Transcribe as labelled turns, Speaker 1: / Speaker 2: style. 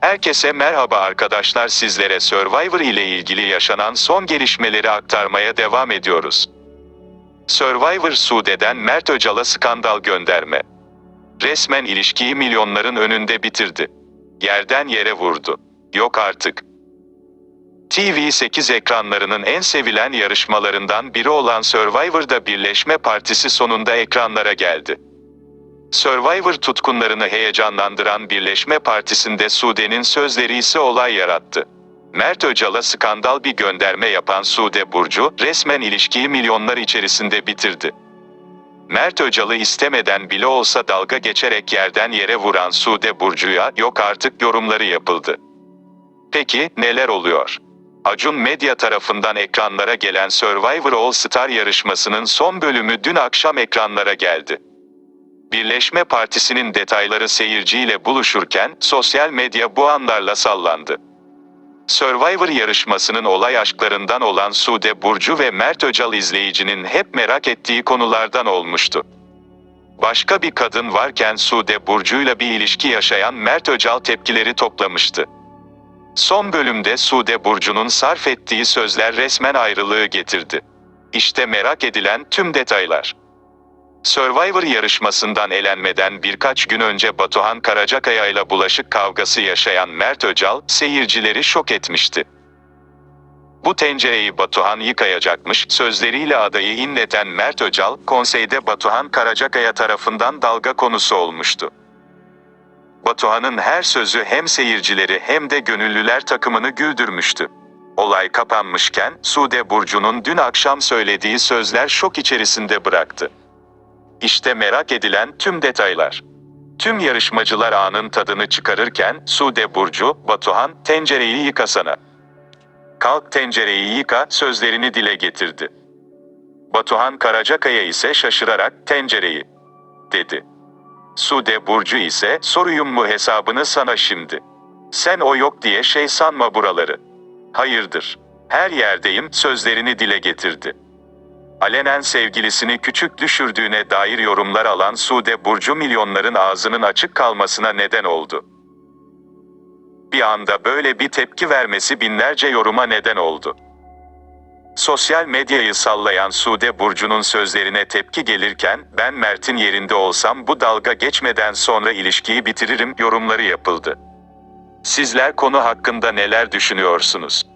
Speaker 1: Herkese merhaba arkadaşlar sizlere Survivor ile ilgili yaşanan son gelişmeleri aktarmaya devam ediyoruz. Survivor Sude'den Mert Öcal'a skandal gönderme. Resmen ilişkiyi milyonların önünde bitirdi. Yerden yere vurdu. Yok artık. TV8 ekranlarının en sevilen yarışmalarından biri olan Survivor'da Birleşme Partisi sonunda ekranlara geldi. Survivor tutkunlarını heyecanlandıran Birleşme Partisi'nde Sude'nin sözleri ise olay yarattı. Mert Öcal'a skandal bir gönderme yapan Sude Burcu, resmen ilişkiyi milyonlar içerisinde bitirdi. Mert Öcal'ı istemeden bile olsa dalga geçerek yerden yere vuran Sude Burcu'ya yok artık yorumları yapıldı. Peki neler oluyor? Acun Medya tarafından ekranlara gelen Survivor All Star yarışmasının son bölümü dün akşam ekranlara geldi. Birleşme Partisi'nin detayları seyirciyle buluşurken sosyal medya bu anlarla sallandı. Survivor yarışmasının olay aşklarından olan Sude Burcu ve Mert Öcal izleyicinin hep merak ettiği konulardan olmuştu. Başka bir kadın varken Sude Burcu'yla bir ilişki yaşayan Mert Öcal tepkileri toplamıştı. Son bölümde Sude Burcu'nun sarf ettiği sözler resmen ayrılığı getirdi. İşte merak edilen tüm detaylar. Survivor yarışmasından elenmeden birkaç gün önce Batuhan Karacakaya ile bulaşık kavgası yaşayan Mert Öcal, seyircileri şok etmişti. Bu tencereyi Batuhan yıkayacakmış sözleriyle adayı inleten Mert Öcal, konseyde Batuhan Karacakaya tarafından dalga konusu olmuştu. Batuhan'ın her sözü hem seyircileri hem de gönüllüler takımını güldürmüştü. Olay kapanmışken, Sude Burcu'nun dün akşam söylediği sözler şok içerisinde bıraktı. İşte merak edilen tüm detaylar. Tüm yarışmacılar anın tadını çıkarırken Sude Burcu, Batuhan, tencereyi yıkasana. Kalk tencereyi yıka sözlerini dile getirdi. Batuhan Karacakaya ise şaşırarak tencereyi dedi. Sude Burcu ise soruyum mu hesabını sana şimdi. Sen o yok diye şey sanma buraları. Hayırdır? Her yerdeyim sözlerini dile getirdi alenen sevgilisini küçük düşürdüğüne dair yorumlar alan Sude Burcu milyonların ağzının açık kalmasına neden oldu. Bir anda böyle bir tepki vermesi binlerce yoruma neden oldu. Sosyal medyayı sallayan Sude Burcu'nun sözlerine tepki gelirken, ben Mert'in yerinde olsam bu dalga geçmeden sonra ilişkiyi bitiririm yorumları yapıldı. Sizler konu hakkında neler düşünüyorsunuz?